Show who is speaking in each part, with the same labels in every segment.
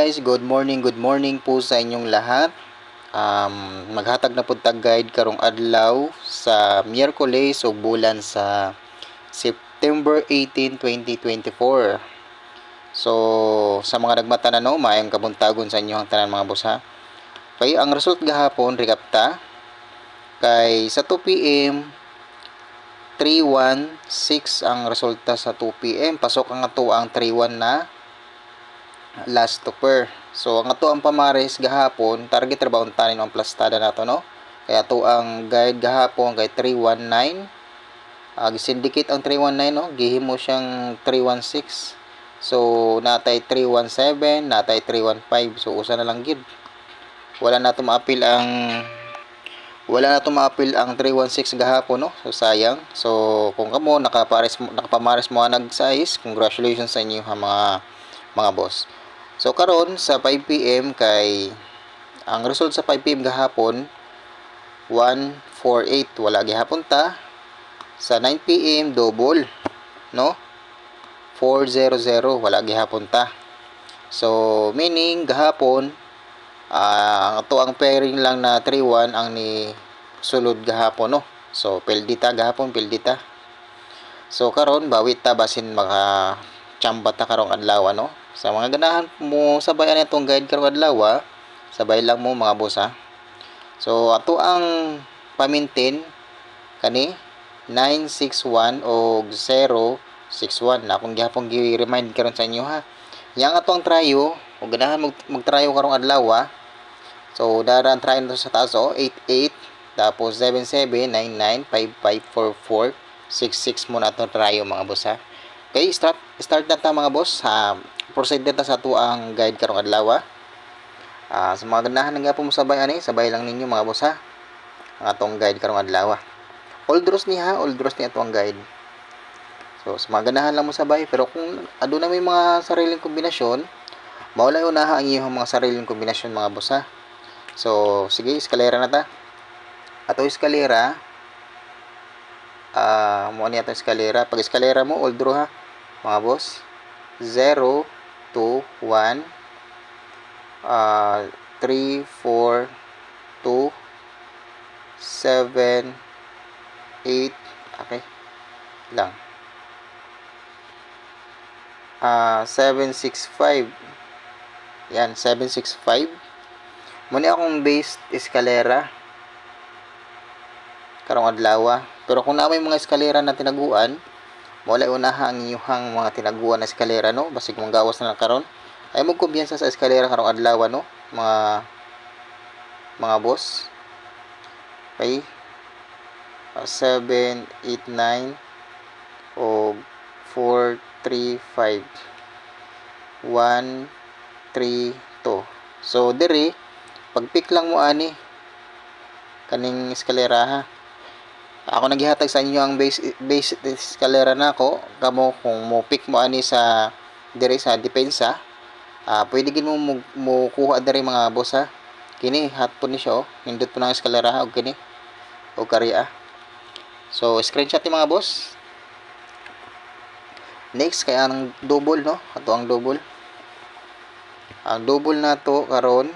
Speaker 1: guys, good morning, good morning po sa inyong lahat. Um, maghatag na po tag guide karong adlaw sa Miyerkules o bulan sa September 18, 2024. So, sa mga nagmata na no, maayong kabuntagon sa inyong tanan mga boss ha. Kay ang result gahapon rekapta kay sa 2 PM 316 ang resulta sa 2 PM. Pasok ang ato ang 31 na last topper. So ang ato ang pamares gahapon, target ra ba untanin ang plastada nato no? Kaya ato ang guide gahapon kay 319. Uh, syndicate ang 319 no, gihimo siyang 316. So natay 317, natay 315. So usa na lang gid. Wala na to maapil ang wala na to maapil ang 316 gahapon no. So sayang. So kung kamo nakapares nakapamares mo nag size, congratulations sa inyo ha mga mga boss. So karon sa 5 PM kay ang result sa 5 PM gahapon 148 wala gihapon ta. Sa 9 PM double no? 400 wala gihapon ta. So meaning gahapon uh, ato ang pairing lang na 31 ang ni sulod gahapon no. So peldita gahapon peldita. So karon bawit ta basin maka chamba ta karong adlaw no sa mga ganahan mo sabayan itong guide karong adlaw sabay lang mo mga boss ha so ato ang pamintin kani 961 o 061 na akong gihapon gi-remind karon sa inyo ha. Yang ato ang trayo o ganahan mag magtrayo karong adlaw so daran trayo na sa taas oh. 88 tapos 77995544 66 mo na itong trayo mga boss ha. Okay, start start na ta mga boss. Ha, proceed na ta sa ato ang guide karong adlaw. Ah, sa mga ganahan nga po mo sabay ani, sabay lang ninyo mga boss ha. Ang atong guide karong adlaw. All draws ni ha, all draws ni ato ang guide. So, sa mga ganahan lang mo sabay, pero kung ado na may mga sariling kombinasyon, maulay unaha ang iyong mga sariling kombinasyon mga boss ha. So, sige, eskalera na ta. Ato eskalera, ah, uh, mo ni ato eskalera. Pag eskalera mo, all draw ha mga boss 0 2 1 uh, 3 4 2 7 8 okay lang. Uh, 765 yan 765 muna akong base eskalera. Karong adlaw pero kung na may mga eskalera na tinaguan wala unaha ang iyuhang mga tinaguan na eskalera no? Basig mong gawas na lang karon. Ay mo kumbiyansa sa eskalera karong adlaw no mga mga boss? Okay uh, 7 8 9 o 4 3 5 1 3 2 so diri pag pick lang mo ani kaning eskalera ha ako naghihatag sa inyo ang base base escalera na ako. Kamo kung mo pick mo ani sa dire sa depensa uh, pwede gid mo mo kuha diri mga boss ha? Kini hot po ni siya oh. nindot po ng eskalera og kini o kariya so screenshot ni mga boss. Next kay ang double no? Ato ang double. Ang double na to karon.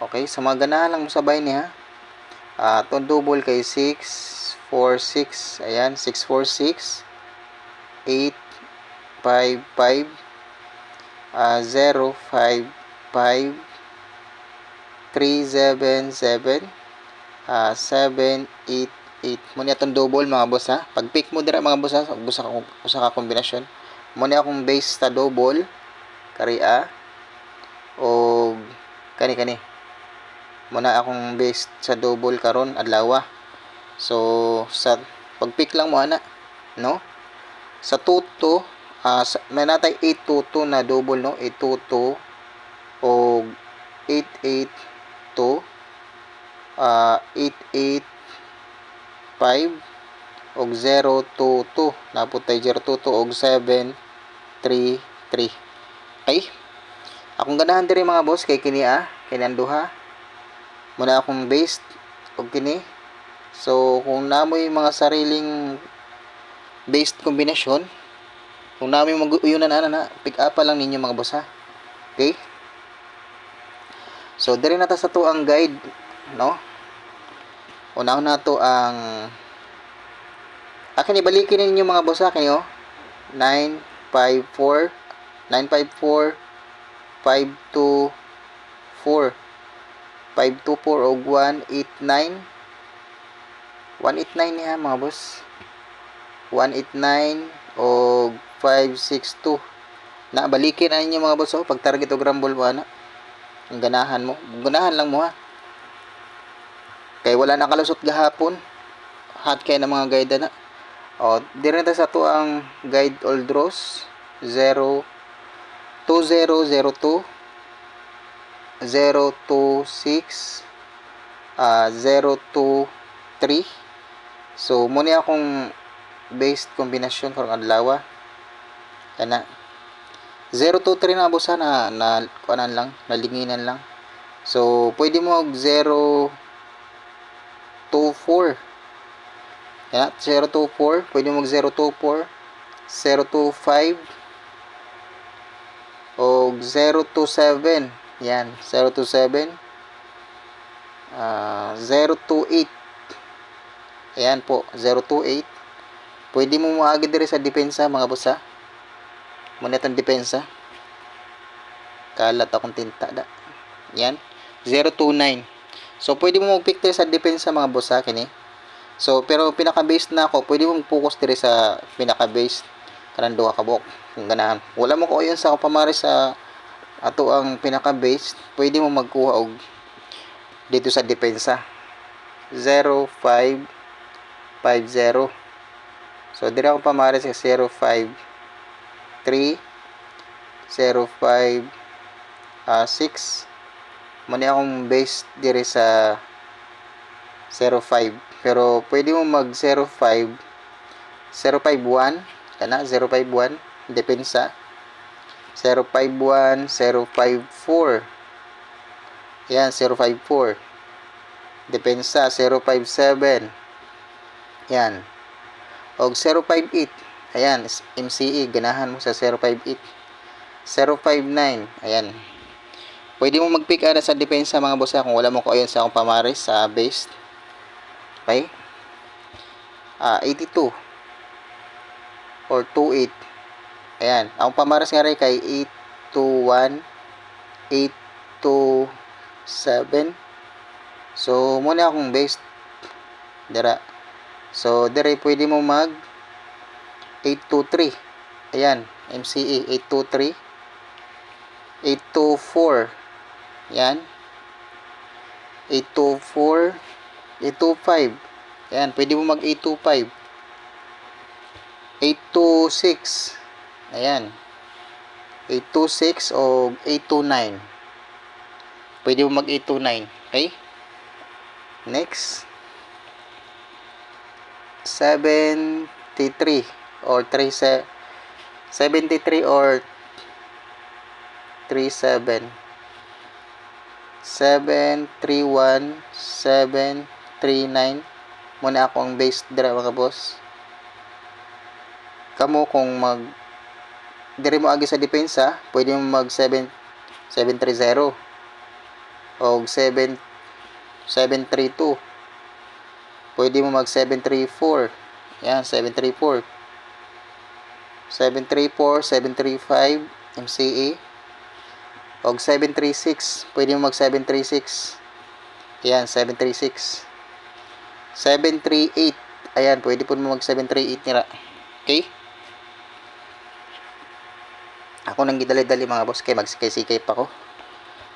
Speaker 1: Okay sa mga ganahan lang mo sabay ni ha uh, itong double kay 6 4 6 ayan 6 4 6 8 5 5 uh, 0 5 5 3 7 7 uh, 7 8 8 muna itong double mga boss ha? Pag pick mo dira mga boss ha? Usa ka, usa ka kombinasyon. Muna akong base sa double. Kari o kani kani muna akong base sa double karon adlaw so sa pagpick lang mo ana no? Sa tuto uh, sa, may natay 822 na double no? 822 o 882 uh, 885 og 022 naputay 022 og 733 okay akong ganahan diri mga boss kay kini ah kini duha muna akong based og kini so kung namoy mga sariling based kombinasyon Kung namin mag-uyunan ana na, pick up pa lang ninyo mga boss ha. Okay? So, diri na ta sa to ang guide, no? Unahon na to ang Akin ibalikin ninyo mga boss akin oh. 954 954 524 524 og 189 189 niya mga boss. 189 o 562 na balikin na ninyo mga boss oh, pag target og rumble mo ana ang ganahan mo. Ganahan lang mo ha. Kay wala na kalusot gahapon. Hot kay na mga guide na o dire na sa to ang guide all draws 0 2002 026 ah 023 so muna akong based kombinasyon karong adlaw kana 023 na. Boss ha, na na kuanan lang nalinginan lang. So pwede mo og 024 yan 024 pwede mo og 024 025 o 027 yan 027 ah 028 ayan po 028 pwede mo maagi dire sa depensa mga boss ha? Muna itong depensa. Kalat akong tinta da. Yan 029 so pwede mo mag-pick dire sa depensa mga boss ha kini? So pero pinaka base na ako pwede mo mag-focus dire sa pinaka base kanang duha ka buok kung ganahan. Wala mo ko yun sa pamari sa ato ang pinaka base pwede mo magkuha og dito sa depensa. 0550 so dire ako pamari sa 053 05 ah 6 muna akong base dire sa 05 pero pwede mo mag 05 051 kana 051 depensa 051 054 yan 054 depensa 057 yan. Og 058 ayan MCE ganahan mo sa 058 059 ayan. Pwede mo mag-pick ana sa depensa mga boss ha, kung wala mo ko ayon sa akong pamares sa base. Okay? Ah 82 or 28 ayan. Ang pamares nga rin kay 821 827 so muna akong base. Dira so dire pwede mo mag 823 ayan. MCE 823 824 yan 824 825 ayan. pwede mo mag 825 826 ayan. 826 o 829 pwede mo mag 829 okay? Next. 73 or 37 73 or 37 731 739 muna ako ang base dira mga boss. Kamo kung mag diri mo agi sa depensa pwede mo mag 7 730 o 7 732 pwede mo mag 734 yan 734 734 735 MCA og 736 pwede mo mag 736 yan 736 738 ayan pwede po mo mag 738 nila. Okay ako nang gidali-dali mga boss kay magsikay-sikay pa ko.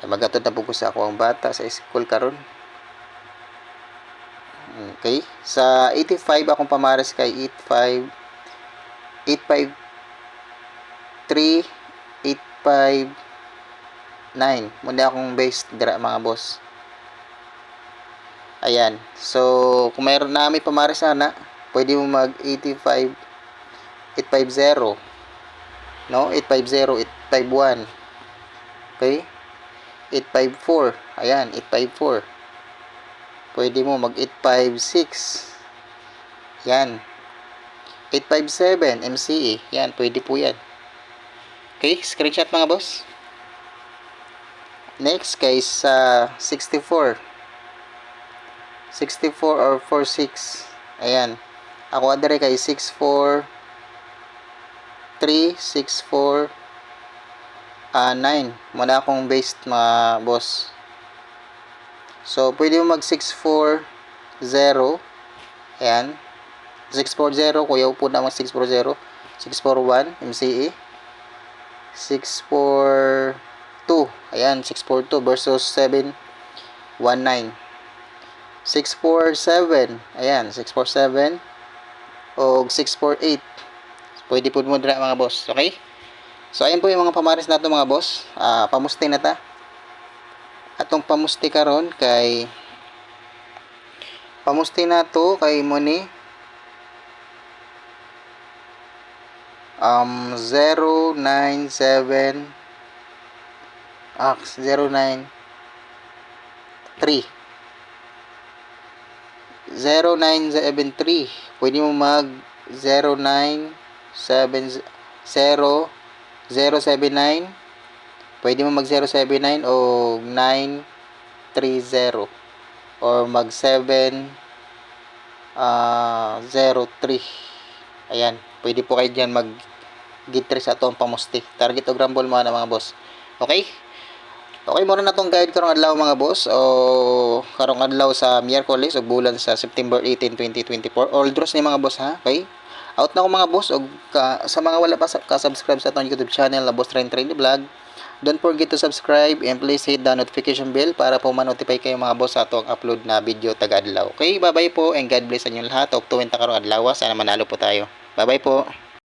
Speaker 1: Ay magatod na buko sa ako ang bata sa school karon. Okay sa 85 akong pamares kay 85 85 3 85 9 muna akong base dira mga boss. Ayan so kung mayroon na may pamares sana pwede mo mag 85 850 no 850 851 okay 854 ayan 854 pwede mo mag 856 yan 857 MCE. Yan, pwede po yan. Okay, screenshot mga boss. Next kay sa 64. 64 or 46. Ayan. Ako adere kay 64 3 64 ah 9. Muna akong based mga boss. So, pwede mo mag 640. Ayan. 640. Kuya upo na mag 640. 641 MCE. 642. Ayan, 642 versus 719. 647. Ayan, 647. O 648. Pwede po mo dira mga boss. Okay? So, ayan po yung mga pamaris nato mga boss. Ah, pamusti na ta. Atong pamusti karon kay pamusti na to kay mo ni um 097 ah 093 0973 pwede mo mag 0970 079 pwede mo mag 079 o 930 or mag 7 ah 03 ayan pwede po kayo dyan mag gitri sa atong pamusti. Target o grambol mo na mga boss. Okay? Okay, muna na tong guide karong adlaw mga boss. O karong adlaw sa Miyerkules o bulan sa September 18, 2024. All draws ni mga boss ha. Okay? Out na ko mga boss og ka, sa mga wala pa sa- ka-subscribe sa atong YouTube channel na Boss Train Train Vlog. Don't forget to subscribe and please hit the notification bell para po ma-notify kayo mga boss sa atong upload na video taga adlaw. Okay, bye-bye po and God bless sa inyo lahat. Og tuwing ta karong adlaw sana manalo po tayo. Bye-bye po.